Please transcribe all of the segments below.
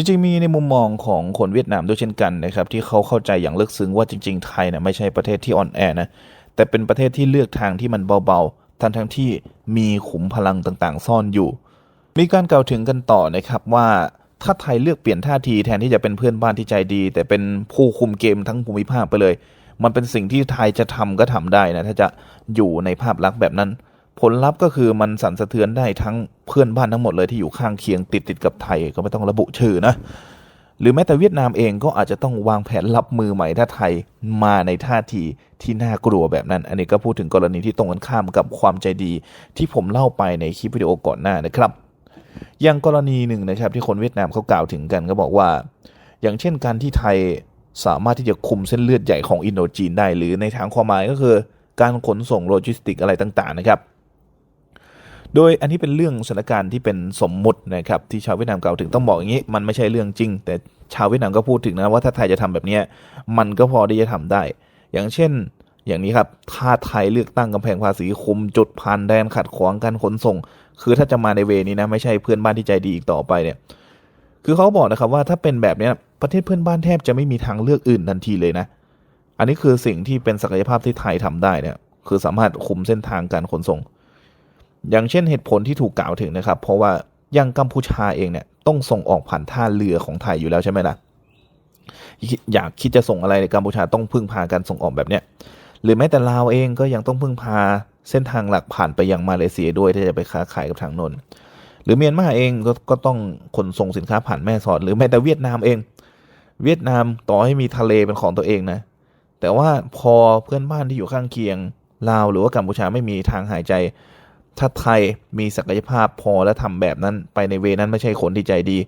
จริงๆมีในมุมมองของคนเวียดนามด้วยเช่นกันนะครับที่เขาเข้าใจอย่างลึกซึ้งว่าจริง ๆ ไทยเนี่ยไม่ใช่ประเทศที่อ่อนแอนะแต่เป็นประเทศที่เลือกทางที่มันเบาๆทั้งทั้งที่มีขุมพลังต่างๆ ซ่อนอยู่ มีการกล่าวถึงกันต่อนะครับว่าถ้าไทยเลือกเปลี่ยนท่าทีแทนที่จะเป็นเพื่อนบ้านที่ใจดี แต่เป็นผู้คุมเกมทั้งภูมิภาคไปเลย มันเป็นสิ่งที่ไทยจะทำก็ทำได้นะถ้าจะอยู่ในภาพลักษณ์แบบนั้น ผลลัพธ์ก็คือมันสั่นสะเทือนได้ทั้งเพื่อนบ้านทั้งหมดเลยที่อยู่ข้างเคียงติดติดกับไทยก็ไม่ต้องระบุชื่อนะหรือแม้แต่เวียดนามเองก็อาจจะต้องวางแผนรับมือใหม่ถ้าไทยมาในท่าทีที่น่ากลัวแบบนั้น อันนี้ก็พูดถึงกรณีที่ตรงกันข้ามกับความใจดี ที่ผมเล่าไปในคลิปวิดีโอก่อนหน้านะครับ อย่างกรณีหนึ่งนะครับที่คนเวียดนามเขากล่าวถึงกันก็บอกว่า อย่างเช่นการที่ไทยสามารถที่จะคุมเส้นเลือดใหญ่ของอินโดจีนได้ หรือในทางความหมายก็คือ การขนส่งโลจิสติกอะไรต่างๆนะครับ โดยอันนี้เป็นเรื่องสถานการณ์ที่เป็นสมมุตินะครับที่ชาวเวียดนามกล่าวถึงต้องบอกอย่างนี้ มันไม่ใช่เรื่องจริง แต่ชาวเวียดนามก็พูดถึงนะว่าถ้าไทยจะทำแบบนี้มันก็พอที่จะทำได้ อย่างเช่น อย่างนี้ครับถ้าไทยเลือกตั้งกำแพงภาษีคุมจุดผ่านแดนขัดขวางการขนส่ง คือถ้าจะมาในเวนี้นะไม่ใช่เพื่อนบ้านที่ใจดีอีกต่อไปเนี่ยคือเขาบอกนะครับว่าถ้าเป็นแบบนี้ประเทศเพื่อนบ้านแทบจะไม่มีทางเลือกอื่นทันทีเลยนะ อันนี้คือสิ่งที่เป็นศักยภาพที่ไทยทำได้เนี่ยคือสามารถคุมเส้นทางการขนส่ง อย่างเช่นเหตุผลที่ถูกกล่าวถึงนะครับ เพราะว่าอย่างกัมพูชาเองเนี่ยต้องส่งออกผ่านท่าเรือของไทยอยู่แล้วใช่ไหมล่ะ อยากคิดจะส่งอะไรในกัมพูชาต้องพึ่งพาการส่งออกแบบเนี้ยหรือแม้แต่ลาวเองก็ยังต้องพึ่งพาเส้นทางหลักผ่านไปยังมาเลเซียด้วยที่จะไปค้าขายกับทางนนท์หรือเมียนมาเองก็ก็ต้องขนส่งสินค้าผ่านแม่สอด หรือแม้แต่เวียดนามเอง เวียดนามต่อให้มีทะเลเป็นของตัวเองนะ แต่ว่าพอเพื่อนบ้านที่อยู่ข้างเคียงลาวหรือว่ากัมพูชาไม่มีทางหายใจ ถ้าไทยมีศักยภาพพอและทำแบบนั้นไปในเวนั้นไม่ใช่คนที่ใจดี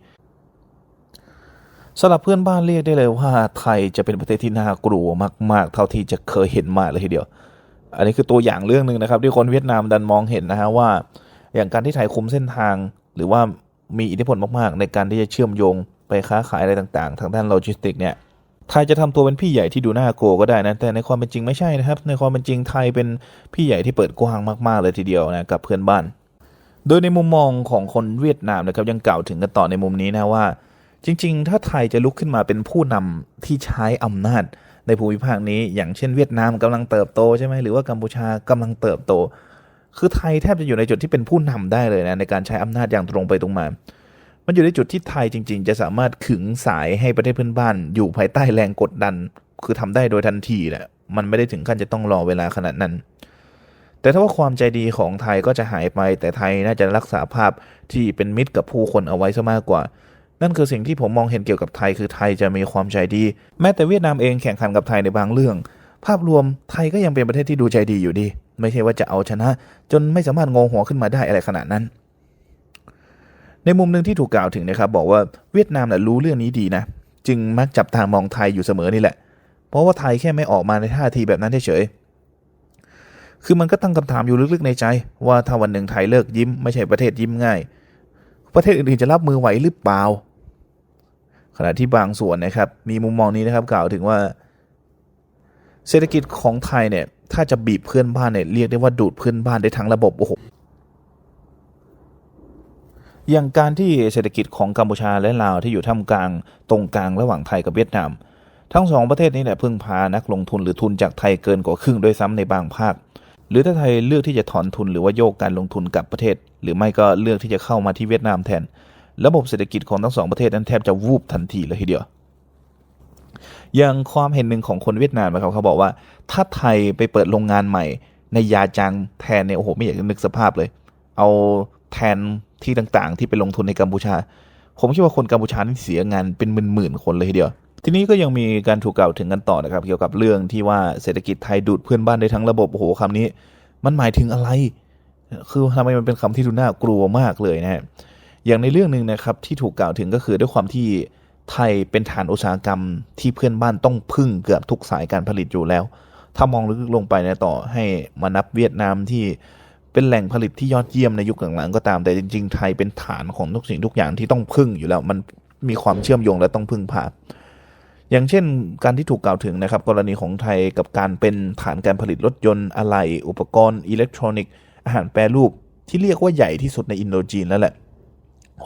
สำหรับเพื่อนบ้านเรียกได้เลยว่าไทยจะเป็นประเทศที่น่ากลัวมาก ๆ เท่าที่จะเคยเห็นมาเลยทีเดียว อันนี้คือตัวอย่างเรื่องหนึ่งนะครับ ที่คนเวียดนามดันมองเห็นนะฮะว่า อย่างการที่ไทยคุมเส้นทาง หรือว่ามีอิทธิพลมาก ๆ ในการที่จะเชื่อมโยงไปค้าขายอะไรต่าง ๆ ทางด้านโลจิสติกเนี่ย ไทยจะทำตัวเป็นพี่ใหญ่ที่ดูน่ากลัวก็ได้นะ แต่ในความเป็นจริงไม่ใช่นะครับ ในความเป็นจริงไทยเป็นพี่ใหญ่ที่เปิดกว้างมากๆเลยทีเดียวนะกับเพื่อนบ้าน โดยในมุมมองของคนเวียดนามนะครับยังกล่าวถึงกันต่อในมุมนี้นะว่า จริง ๆ ถ้าไทยจะลุกขึ้นมาเป็นผู้นำที่ใช้อำนาจในภูมิภาคนี้อย่างเช่น เวียดนามกำลังเติบโตใช่ไหมหรือว่ากัมพูชากำลังเติบโต คือไทยแทบจะอยู่ในจุดที่เป็นผู้นำได้เลยนะในการใช้อำนาจอย่างตรงไปตรงมา มันอยู่ในจุดที่ไทยจริง ๆ จะสามารถขึงสายให้ประเทศเพื่อนบ้าน อยู่ภายใต้แรงกดดัน คือทำได้โดยทันทีแหละมันไม่ได้ถึงขั้นจะต้องรอเวลาขนาดนั้น แต่ถ้าว่าความใจดีของไทยก็จะหายไป แต่ไทยน่าจะรักษาภาพที่เป็นมิตรกับผู้คนเอาไว้ซะมากกว่า นั่นคือสิ่งที่ผมมองเห็นเกี่ยวกับไทย คือไทยจะมีความใจดี แม้แต่เวียดนามเองแข่งขันกับไทยในบางเรื่อง ภาพรวมไทยก็ยังเป็นประเทศที่ดูใจดีอยู่ดี ไม่ใช่ว่าจะเอาชนะ จนไม่สามารถงงหัวขึ้นมาได้อะไรขนาดนั้น ในมุมหนึ่งที่ถูกกล่าวถึงนะครับบอกว่าเวียดนามน่ะรู้เรื่องนี้ดีนะ จึงมักจับทางมองไทยอยู่เสมอนี่แหละ เพราะว่าไทยแค่ไม่ออกมาในท่าทีแบบนั้นเฉยๆคือมันก็ตั้งคำถามอยู่ลึกๆในใจ ว่าถ้าวันหนึ่งไทยเลิกยิ้มไม่ใช่ประเทศยิ้มง่าย ประเทศอื่นๆจะรับมือไหวหรือเปล่า ขณะที่บางส่วนนะครับ มีมุมมองนี้นะครับกล่าวถึงว่า เศรษฐกิจของไทยเนี่ยถ้าจะบีบเพื่อนบ้านเนี่ยเรียกได้ว่าดูดเพื่อนบ้านได้ทั้งระบบโอ้โห อย่างการที่เศรษฐกิจของกัมพูชาและลาวที่อยู่ท่ามกลาง ตรงกลางระหว่างไทยกับเวียดนาม ทั้งสองประเทศนี้แหละพึ่งพานักลงทุนหรือทุนจากไทยเกินกว่าครึ่งด้วยซ้ำในบางภาค หรือถ้าไทยเลือกที่จะถอนทุนหรือว่าโยกการลงทุนกลับประเทศ หรือไม่ก็เลือกที่จะเข้ามาที่เวียดนามแทน ระบบเศรษฐกิจของทั้งสองประเทศนั้นแทบจะวูบทันทีเลยทีเดียวอย่างความเห็นหนึ่งของคนเวียดนามนะครับเขาบอกว่า ถ้าไทยไปเปิดโรงงานใหม่ ในยาจังแทนเนี่ยโอ้โหไม่อยากจะนึกสภาพเลย เอาแทน ที่ต่างๆ ที่ไปลงทุนในกัมพูชา ผมคิดว่าคนกัมพูชานี่เสียงานเป็นหมื่นๆคนเลยทีเดียว ทีนี้ก็ยังมีการถูกกล่าวถึงกันต่อนะครับ เกี่ยวกับเรื่องที่ว่าเศรษฐกิจไทยดูดเพื่อนบ้านได้ทั้งระบบโอ้โหคำนี้ มันหมายถึงอะไร คือทำไมมันเป็นคำที่ดูน่ากลัวมากเลยนะฮะอย่างในเรื่องหนึ่งนะครับที่ถูกกล่าวถึงก็คือด้วยความที่ไทยเป็นฐานอุตสาหกรรมที่เพื่อนบ้านต้องพึ่งเกือบทุกสายการผลิตอยู่แล้ว ถ้ามองลึกๆลงไปนะต่อให้มานับเวียดนามที่ เป็นแหล่งผลิตที่ยอดเยี่ยมในยุคหลังๆก็ตามแต่จริงๆไทยเป็นฐานของทุกสิ่งทุกอย่างที่ต้องพึ่งอยู่แล้ว มันมีความเชื่อมโยงและต้องพึ่งพาอย่างเช่น การที่ถูกกล่าวถึงนะครับ กรณีของไทยกับการเป็นฐานการผลิตรถยนต์อะไหล่อุปกรณ์อิเล็กทรอนิกส์อาหารแปรรูปที่เรียกว่าใหญ่ที่สุดในอินโดจีนแล้วแหละ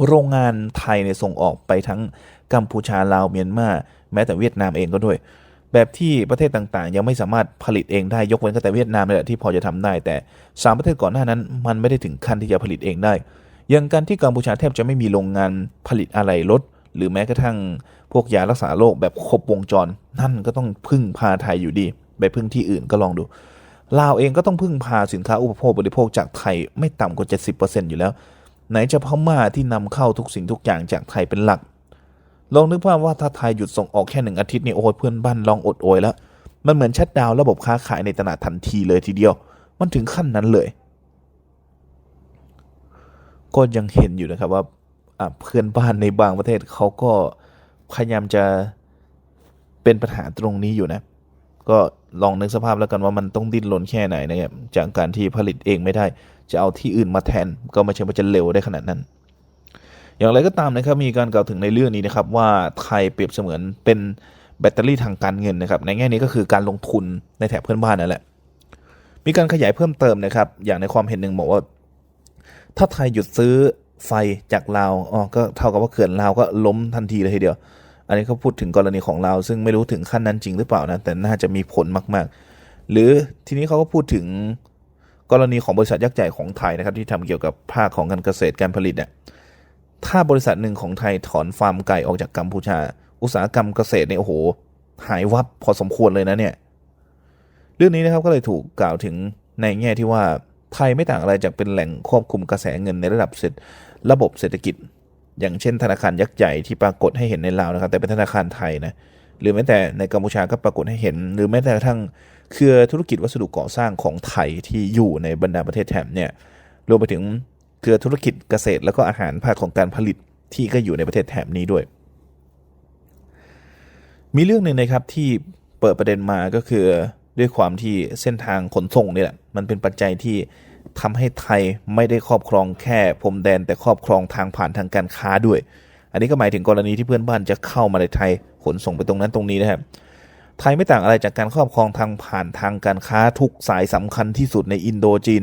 โรงงานไทยเนี่ยส่งออกไปทั้งกัมพูชาลาวเมียนมาแม้แต่เวียดนามเองก็ด้วย แบบที่ประเทศต่างๆ ยังไม่สามารถผลิตเองได้ยกเว้นก็แต่เวียดนามนี่แหละที่พอจะทำได้ แต่สามประเทศก่อนหน้านั้น มันไม่ได้ถึงขั้นที่จะผลิตเองได้ อย่างการที่กัมพูชาแทบจะไม่มีโรงงานผลิตอะไรรถ หรือแม้กระทั่งพวกยารักษาโรคแบบครบวงจร นั่นก็ต้องพึ่งพาไทยอยู่ดีไปพึ่งที่อื่นก็ลองดูลาวเองก็ต้องพึ่งพาสินค้าอุปโภคบริโภคจากไทยไม่ต่ำกว่า 70%อยู่แล้ว ไหนจะพม่าที่นำเข้าทุกสิ่งทุกอย่างจากไทยเป็นหลัก ลองนึกภาพว่าถ้าไทยหยุดส่งออกแค่หนึ่งอาทิตย์นี่โอ้ยเพื่อนบ้านลองอดโอยแล้ว มันเหมือนชัดดาวระบบค้าขายในตลาดทันทีเลยทีเดียว มันถึงขั้นนั้นเลย ก็ยังเห็นอยู่นะครับว่าเพื่อนบ้านในบางประเทศเขาก็พยายามจะเป็นปัญหาตรงนี้อยู่นะ ก็ลองนึกสภาพแล้วกันว่ามันต้องดิ้นรนแค่ไหนนะครับจากการที่ผลิตเองไม่ได้ จะเอาที่อื่นมาแทน ก็ไม่ใช่ว่าจะเร็วได้ขนาดนั้น อย่างไรก็ตามนะครับมีการกล่าวถึงในเรื่องนี้นะครับว่าไทยเปรียบเสมือนเป็นแบตเตอรี่ทางการเงินนะครับในแง่นี้ก็คือการลงทุนในแถบเพื่อนบ้านนั่นแหละมีการขยายเพิ่มเติมนะครับ อย่างในความเห็นหนึ่งบอกว่า ถ้าไทยหยุดซื้อไฟจากลาวอ๋อก็เท่ากับว่าเขื่อนลาวก็ล้มทันทีเลยทีเดียว อันนี้เขาพูดถึงกรณีของลาวซึ่งไม่รู้ถึงขั้นนั้นจริงหรือเปล่านะแต่น่าจะมีผลมากๆ หรือทีนี้เขาก็พูดถึงกรณีของบริษัทยักษ์ใหญ่ของไทยนะครับ ที่ทำเกี่ยวกับภาคของการเกษตรการผลิตเนี่ย ถ้าบริษัทหนึ่งของไทยถอนฟาร์มไก่ออกจากกัมพูชา อุตสาหกรรมเกษตรเนี่ยโอ้โห หายวับพอสมควรเลยนะเนี่ย เรื่องนี้นะครับก็เลยถูกกล่าวถึงในแง่ที่ว่าไทยไม่ต่างอะไรจากเป็นแหล่งควบคุมกระแสเงินในระดับเศรษฐระบบเศรษฐกิจ อย่างเช่น ธนาคารยักษ์ใหญ่ที่ปรากฏให้เห็นในลาวนะครับแต่เป็นธนาคารไทยนะหรือแม้แต่ในกัมพูชาก็ปรากฏให้เห็น หรือแม้แต่กระทั่งเครือธุรกิจวัสดุก่อสร้างของไทยที่อยู่ในบรรดาประเทศแถบเนี่ยรวมไปถึง เครือธุรกิจเกษตร แล้วก็อาหารภาคของการผลิตที่ก็อยู่ในประเทศแถบนี้ด้วย มีเรื่องหนึ่งนะครับที่เปิดประเด็นมาก็คือด้วยความที่เส้นทางขนส่งนี่แหละมันเป็นปัจจัยที่ทำให้ไทยไม่ได้ครอบครองแค่พรมแดนแต่ครอบครองทางผ่านทางการค้าด้วย อันนี้ก็หมายถึงกรณีที่เพื่อนบ้านจะเข้ามาในไทยขนส่งไปตรงนั้นตรงนี้นะครับไทยไม่ต่างอะไรจากการครอบครองทางผ่านทางการค้าทุกสายสำคัญที่สุดในอินโดจีน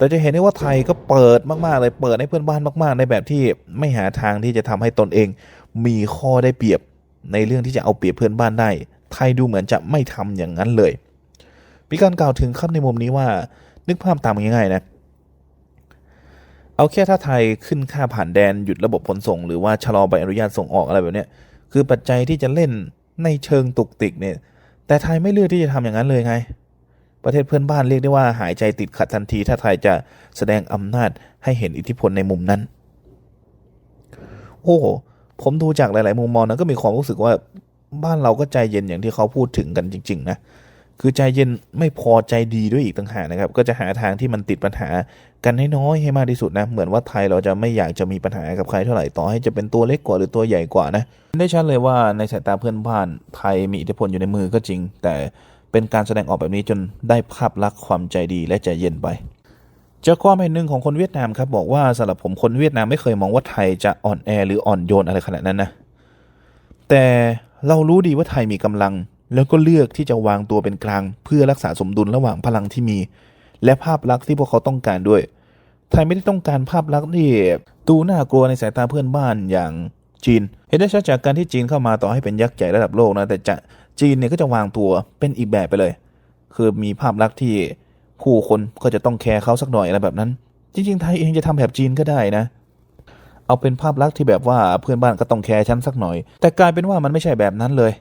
แต่จะเห็นได้ว่าไทยก็เปิดมากๆเลยเปิดให้เพื่อนบ้านมาก ๆ ในแบบที่ไม่หาทางที่จะทำให้ตนเอง มีข้อได้เปรียบในเรื่องที่จะเอาเปรียบเพื่อนบ้านได้ ไทยดูเหมือนจะไม่ทำอย่างนั้นเลยมีการกล่าวถึงครับในมุมนี้ว่า นึกภาพตามง่ายๆนะเอาแค่ถ้าไทยขึ้นค่าผ่านแดนหยุดระบบขนส่ง หรือว่าชะลอใบอนุญาตส่งออกอะไรแบบเนี้ยคือปัจจัยที่จะเล่นในเชิงตุกติกเนี่ยแต่ไทยไม่เลือกที่จะทำอย่างนั้นเลยไง ประเทศเพื่อนบ้านเรียกได้ว่าหายใจติดขัดทันที ถ้าไทยจะแสดงอำนาจให้เห็นอิทธิพลในมุมนั้น โอ้ผมดูจากหลาย ๆ มุมมองนะก็มีความรู้สึกว่าบ้านเราก็ใจเย็นอย่างที่เขาพูดถึงกันจริง ๆ นะคือใจเย็นไม่พอใจดีด้วยอีกต่างหากนะครับ ก็จะหาทางที่มันติดปัญหากันให้น้อยให้มากที่สุดนะ เหมือนว่าไทยเราจะไม่อยากจะมีปัญหากับใครเท่าไหร่ต่อให้จะเป็นตัวเล็กกว่าหรือตัวใหญ่กว่านะ ได้ชัดเลยว่าในสายตาเพื่อนบ้านไทยมีอิทธิพลอยู่ในมือก็จริง แต่ เป็นการแสดงออกแบบนี้จนได้ภาพลักษณ์ความใจดีและใจเย็นไปจากความเห็นหนึ่งของคนเวียดนามครับบอกว่าสำหรับผมคนเวียดนามไม่เคยมองว่าไทยจะอ่อนแอหรืออ่อนโยนอะไรขนาดนั้นนะแต่เรารู้ดีว่าไทยมีกำลัง แล้วก็เลือกที่จะวางตัวเป็นกลาง เพื่อรักษาสมดุลระหว่างพลังที่มี และภาพลักษณ์ที่พวกเขาต้องการด้วย ไทยไม่ได้ต้องการภาพลักษณ์ที่ดูน่ากลัวในสายตาเพื่อนบ้านอย่างจีน เห็นได้ชัดจากการที่จีนเข้ามาต่อให้เป็นยักษ์ใหญ่ระดับโลกนะแต่จะ จีนเนี่ยก็จะวางตัวเป็นอีกแบบไปเลย คือมีภาพลักษณ์ที่ผู้คนก็จะต้องแคร์เขาสักหน่อยอะไรแบบนั้น จริงๆไทยเองจะทำแบบจีนก็ได้นะ เอาเป็นภาพลักษณ์ที่แบบว่าเพื่อนบ้านก็ต้องแคร์ฉันสักหน่อย แต่กลายเป็นว่ามันไม่ใช่แบบนั้นเลย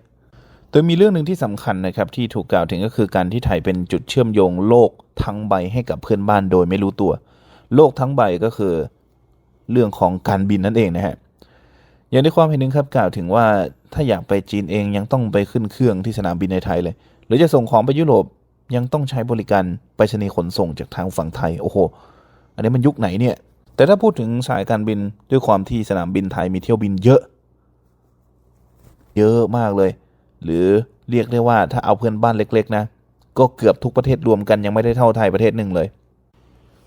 โดยมีเรื่องหนึ่งที่สำคัญนะครับที่ถูกกล่าวถึงก็คือการที่ไทยเป็นจุดเชื่อมโยงโลกทั้งใบให้กับเพื่อนบ้านโดยไม่รู้ตัว โลกทั้งใบก็คือ เรื่องของการบินนั่นเองนะฮะ อย่างในความเห็นหนึ่งครับกล่าวถึงว่าถ้าอยากไปจีนเองยังต้องไปขึ้นเครื่องที่สนามบินในไทยเลย หรือจะส่งของไปยุโรปยังต้องใช้บริการไปรษณีขนส่งจากทางฝั่งไทยโอ้โห อันนี้มันยุคไหนเนี่ย แต่ถ้าพูดถึงสายการบินด้วยความที่สนามบินไทยมีเที่ยวบินเยอะ เยอะมากเลย หรือเรียกได้ว่าถ้าเอาเพื่อนบ้านเล็ก ๆ นะ ก็เกือบทุกประเทศรวมกันยังไม่ได้เท่าไทยประเทศหนึ่งเลย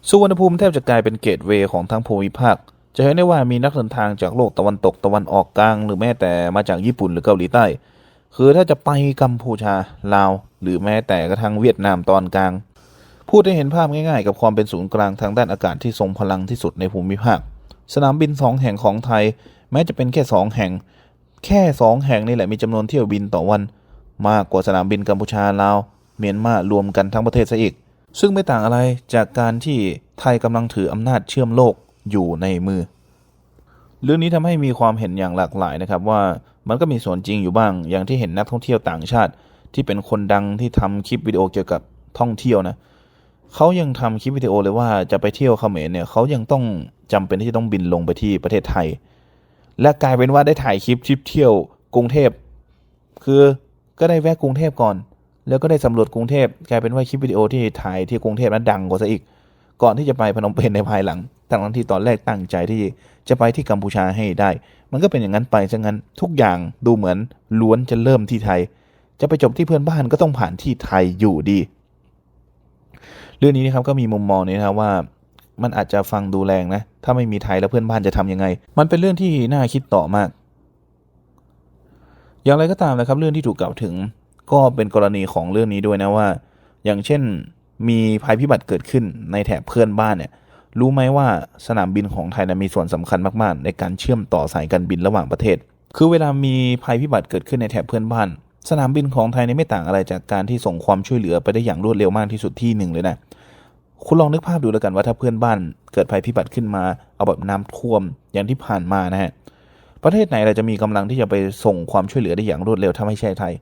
สุวรรณภูมิแทบจะกลายเป็นเกตเวย์ของทั้งภูมิภาค จะเห็นได้ว่ามีนักเดินทางจากโลกตะวันตกตะวันออกกลาง หรือแม้แต่มาจากญี่ปุ่นหรือเกาหลีใต้ คือถ้าจะไปกัมพูชาลาว หรือแม้แต่กระทั่งเวียดนามตอนกลาง พูดให้เห็นภาพง่ายๆ กับความเป็นศูนย์กลางทางด้านอากาศที่ทรงพลังที่สุดในภูมิภาค สนามบินสองแห่งของไทย แม้จะเป็นแค่สองแห่ง แค่สองแห่งนี่แหละมีจำนวนเที่ยวบินต่อวัน มากกว่าสนามบินกัมพูชาลาวเมียนมารวมกันทั้งประเทศซะอีกซึ่งไม่ต่างอะไรจากการที่ไทยกำลังถืออำนาจเชื่อมโลก อยู่ในมือ เรื่องนี้ทำให้มีความเห็นอย่างหลากหลายนะครับ ว่ามันก็มีส่วนจริงอยู่บ้าง อย่างที่เห็นนักท่องเที่ยวต่างชาติ ที่เป็นคนดังที่ทำคลิปวิดีโอเกี่ยวกับท่องเที่ยวนะเขายังทำคลิปวิดีโอเลยว่าจะไปเที่ยวเขมรเนี่ยเขายังต้องจำเป็นที่จะต้องบินลงไปที่ประเทศไทย และกลายเป็นว่าได้ถ่ายคลิปทริปเที่ยวกรุงเทพ คือก็ได้แวะกรุงเทพก่อน แล้วก็ได้สำรวจกรุงเทพกลายเป็นว่าคลิปวิดีโอที่ถ่ายที่กรุงเทพนั้นดังกว่าซะอีก ก่อนที่จะไปพนมเปญในภายหลัง ทั้งที่ตอนแรกตั้งใจที่จะไปที่กัมพูชาให้ได้ มันก็เป็นอย่างนั้นไปซะงั้นทุกอย่างดูเหมือนล้วนจะเริ่มที่ไทย จะไปจบที่เพื่อนบ้านก็ต้องผ่านที่ไทยอยู่ดี เรื่องนี้นะครับก็มีมุมมองนี้นะว่ามันอาจจะฟังดูแรงนะ ถ้าไม่มีไทยแล้วเพื่อนบ้านจะทำยังไง มันเป็นเรื่องที่น่าคิดต่อมาก อย่างไรก็ตามนะครับ เรื่องที่ถูกกล่าวถึง ก็เป็นกรณีของเรื่องนี้ด้วยนะว่า อย่างเช่นมีภัยพิบัติเกิดขึ้นในแถบเพื่อนบ้านเนี่ย รู้ไหมว่าสนามบินของไทยนะมีส่วนสำคัญมากๆ ในการเชื่อมต่อสายการบินระหว่างประเทศ คือเวลามีภัยพิบัติเกิดขึ้นในแถบเพื่อนบ้าน สนามบินของไทยนี่ไม่ต่างอะไรจากการที่ส่งความช่วยเหลือไปได้อย่างรวดเร็วมากที่สุดที่หนึ่งเลยนะคุณลองนึกภาพดูแล้วกันว่าถ้าเพื่อนบ้านเกิดภัยพิบัติขึ้นมาเอาแบบน้ำท่วมอย่างที่ผ่านมานะฮะประเทศไหนเราจะมีกำลังที่จะไปส่งความช่วยเหลือได้อย่างรวดเร็วถ้าไม่ใช่ไทย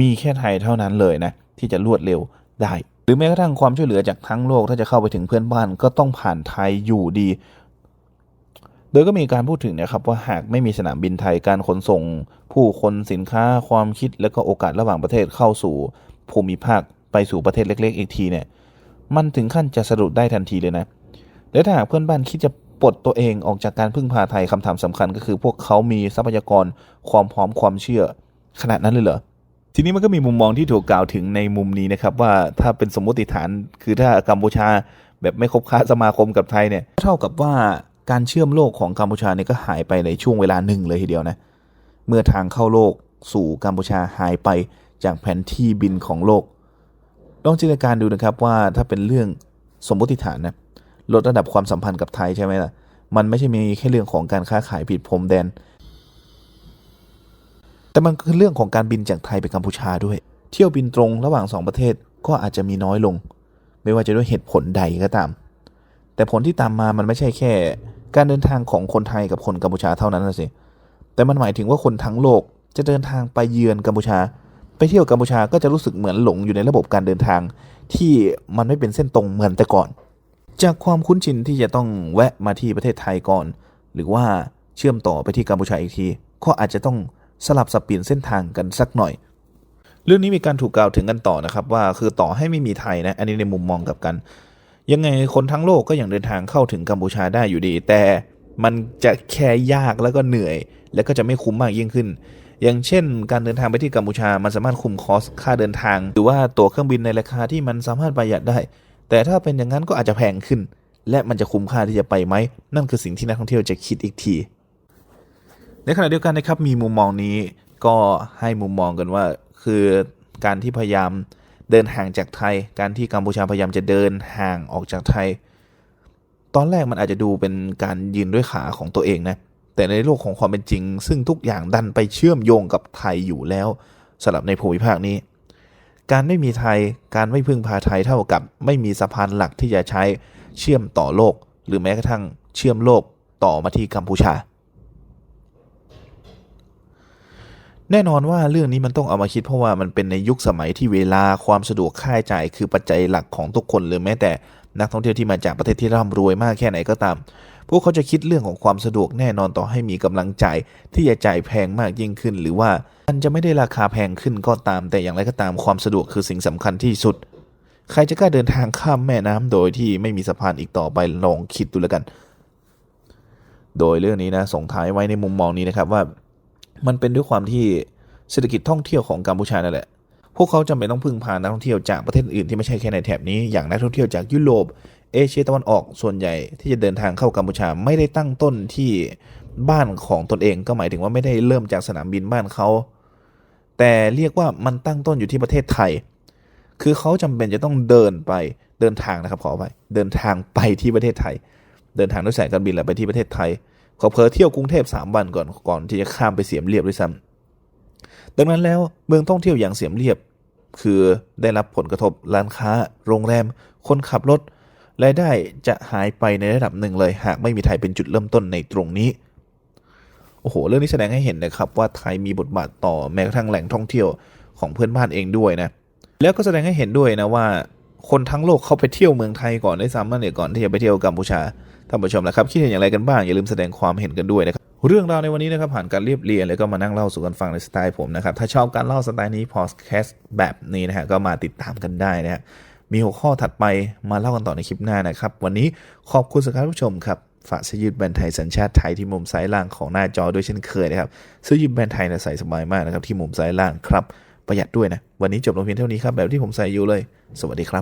มีแค่ไทยเท่านั้นเลยนะที่จะรวดเร็วได้ หรือแม้กระทั่งความช่วยเหลือจากทั้งโลกถ้าจะเข้าไปถึงเพื่อนบ้านก็ต้องผ่านไทยอยู่ดี โดยก็มีการพูดถึงนะครับว่าหากไม่มีสนามบินไทยการขนส่ง ผู้คนสินค้าความคิดและก็โอกาสระหว่างประเทศเข้าสู่ภูมิภาคไปสู่ประเทศเล็ก ๆ อีกทีเนี่ยมันถึงขั้นจะสะดุดได้ทันทีเลยนะ และถ้าหากเพื่อนบ้านคิดจะปลดตัวเองออกจากการพึ่งพาไทยคำถามสำคัญก็คือ พวกเขามีทรัพยากรความพร้อมความเชื่อขนาดนั้นเลยเหรอ ทีนี้มันก็มีมุมมองที่ถูกกล่าวถึงในมุมนี้นะครับ ว่าถ้าเป็นสมมติฐานคือถ้ากัมพูชาแบบไม่คบค้าสมาคมกับไทยเนี่ยเท่ากับว่าการเชื่อมโลกของกัมพูชาเนี่ยก็หายไปในช่วงเวลาหนึ่งเลยทีเดียวนะเมื่อทางเข้าโลกสู่กัมพูชาหายไปจากแผนที่บินของโลกลองจินตนาการดูนะครับว่าถ้าเป็นเรื่องสมมติฐานนะลดระดับความสัมพันธ์กับไทยใช่ไหมล่ะมันไม่ใช่มีแค่เรื่องของการค้าขายผิดพรมแดน แต่มันคือเรื่องของการบินจากไทยไปกัมพูชาด้วย เที่ยวบินตรงระหว่างสองประเทศก็อาจจะมีน้อยลง ไม่ว่าจะด้วยเหตุผลใดก็ตาม แต่ผลที่ตามมามันไม่ใช่แค่ การเดินทางของคนไทยกับคนกัมพูชาเท่านั้นนะสิแต่มันหมายถึงว่าคนทั้งโลกจะเดินทางไปเยือนกัมพูชา ไปเที่ยวกัมพูชาก็จะรู้สึกเหมือนหลงอยู่ในระบบการเดินทาง ที่มันไม่เป็นเส้นตรงเหมือนแต่ก่อน จากความคุ้นชินที่จะต้องแวะมาที่ประเทศไทยก่อน หรือว่าเชื่อมต่อไปที่กัมพูชาอีกที ก็อาจจะต้อง สลับสับเปลี่ยนเส้นทางกันสักหน่อย เรื่องนี้มีการถูกกล่าวถึงกันต่อนะครับ ว่าคือต่อให้ไม่มีไทยนะอันนี้ในมุมมองกับกัน ยังไงคนทั้งโลกก็ยังเดินทางเข้าถึงกัมพูชาได้อยู่ดี แต่มันจะแค่ยากแล้วก็เหนื่อย แล้วก็จะไม่คุ้มมากยิ่งขึ้น อย่างเช่น การเดินทางไปที่กัมพูชา มันสามารถคุมคอสค่าเดินทาง หรือว่าตั๋วเครื่องบินในราคาที่มันสามารถประหยัดได้ แต่ถ้าเป็นอย่างนั้นก็อาจจะแพงขึ้น และมันจะคุ้มค่าที่จะไปไหมนั่นคือสิ่งที่นักท่องเที่ยวจะคิดอีกที ในขณะเดียวกันนะครับมีมุมมองนี้ก็ให้มุมมองกันว่า คือการที่พยายามเดินห่างจากไทย การที่กัมพูชาพยายามจะเดินห่างออกจากไทย ตอนแรกมันอาจจะดูเป็นการยืนด้วยขาของตัวเองนะแต่ในโลกของความเป็นจริง ซึ่งทุกอย่างดันไปเชื่อมโยงกับไทยอยู่แล้วสำหรับในภูมิภาคนี้ การไม่มีไทยการไม่พึ่งพาไทยเท่ากับ ไม่มีสะพานหลักที่จะใช้เชื่อมต่อโลก หรือแม้กระทั่งเชื่อมโลกต่อมาที่กัมพูชา แน่นอนว่าเรื่องนี้มันต้องเอามาคิดเพราะว่ามันเป็นในยุคสมัยที่เวลาความสะดวกค่าใช้จ่าย คือปัจจัยหลักของทุกคนหรือแม้แต่นักท่องเที่ยวที่มาจากประเทศที่ร่ำรวยมากแค่ไหนก็ตาม พวกเขาจะคิดเรื่องของความสะดวกแน่นอนต่อให้มีกำลังจ่ายที่จะจ่ายแพงมากยิ่งขึ้น หรือว่ามันจะไม่ได้ราคาแพงขึ้นก็ตาม แต่อย่างไรก็ตามความสะดวกคือสิ่งสำคัญที่สุด ใครจะกล้าเดินทางข้ามแม่น้ำโดยที่ไม่มีสะพานอีกต่อไปลองคิดดูแล้วกัน โดยเรื่องนี้นะส่งท้ายไว้ในมุมมองนี้นะครับว่า มันเป็นด้วยความที่เศรษฐกิจท่องเที่ยวของกัมพูชานั่นแหละ พวกเขาจำเป็นต้องพึ่งพานักท่องเที่ยวจากประเทศอื่นที่ไม่ใช่แค่ในแถบนี้ อย่างนักท่องเที่ยวจากยุโรป เอเชียตะวันออก ส่วนใหญ่ที่จะเดินทางเข้ากัมพูชาไม่ได้ตั้งต้นที่บ้านของตนเอง ก็หมายถึงว่าไม่ได้เริ่มจากสนามบินบ้านเขา แต่เรียกว่ามันตั้งต้นอยู่ที่ประเทศไทย คือเขาจำเป็นจะต้องเดินไปเดินทางนะครับขอไปเดินทางไปที่ประเทศไทย เดินทางด้วยสายการบินแหละไปที่ประเทศไทย เขาเพอเที่ยวกรุงเทพสามวันก่อนก่อนที่จะข้ามไปเสียมเรียบด้วยซ้ำดังนั้นแล้วเมืองท่องเที่ยวอย่างเสียมเรียบ คือได้รับผลกระทบร้านค้า โรงแรม คนขับรถรายได้จะหายไปในระดับหนึ่งเลย หากไม่มีไทยเป็นจุดเริ่มต้นในตรงนี้โอ้โหเรื่องนี้แสดงให้เห็นนะครับว่าไทยมีบทบาทต่อแม้กระทั่งแหล่งท่องเที่ยวของเพื่อนบ้านเองด้วยนะแล้วก็แสดงให้เห็นด้วยนะว่า คนทั้งโลกเขาไปเที่ยวเมืองไทยก่อนได้วยซ้ำนั่นเนี่ยก่อนที่จะไปเที่ยวกัมพูชาท่านผู้ชมนะครับคิดเห็นอย่างไรกันบ้างอย่าลืมแสดงความเห็นกันด้วยนะครับเรื่องราวในวันนี้นะครับผ่านการเรียบเรียงแล้วก็มานั่งเล่าสู่กันฟังในสไตล์ผมนะครับถ้าชอบการเล่าสไตล์นี้พอดแคสต์แบบนี้นะฮะก็มาติดตามกันได้นะฮะมีหัวข้อถัดไปมาเล่ากันต่อในคลิปหน้านะครับ วันนี้ขอบคุณสำหรับผู้ชมครับฝากเสื้อยืดแบรนด์ไทยสัญชาติไทยที่มุมซ้ายล่างของหน้าจอด้วยเช่นเคยนะครับเสื้อยืดแบรนด์ไทยเนี่ยใส่สบายมากนะครับที่มุมซ้ายล่างครับประหยัดด้วยนะวันนี้จบลงเพียงเท่านี้ครับแบบที่ผมใส่อยู่เลย สวัสดีครับ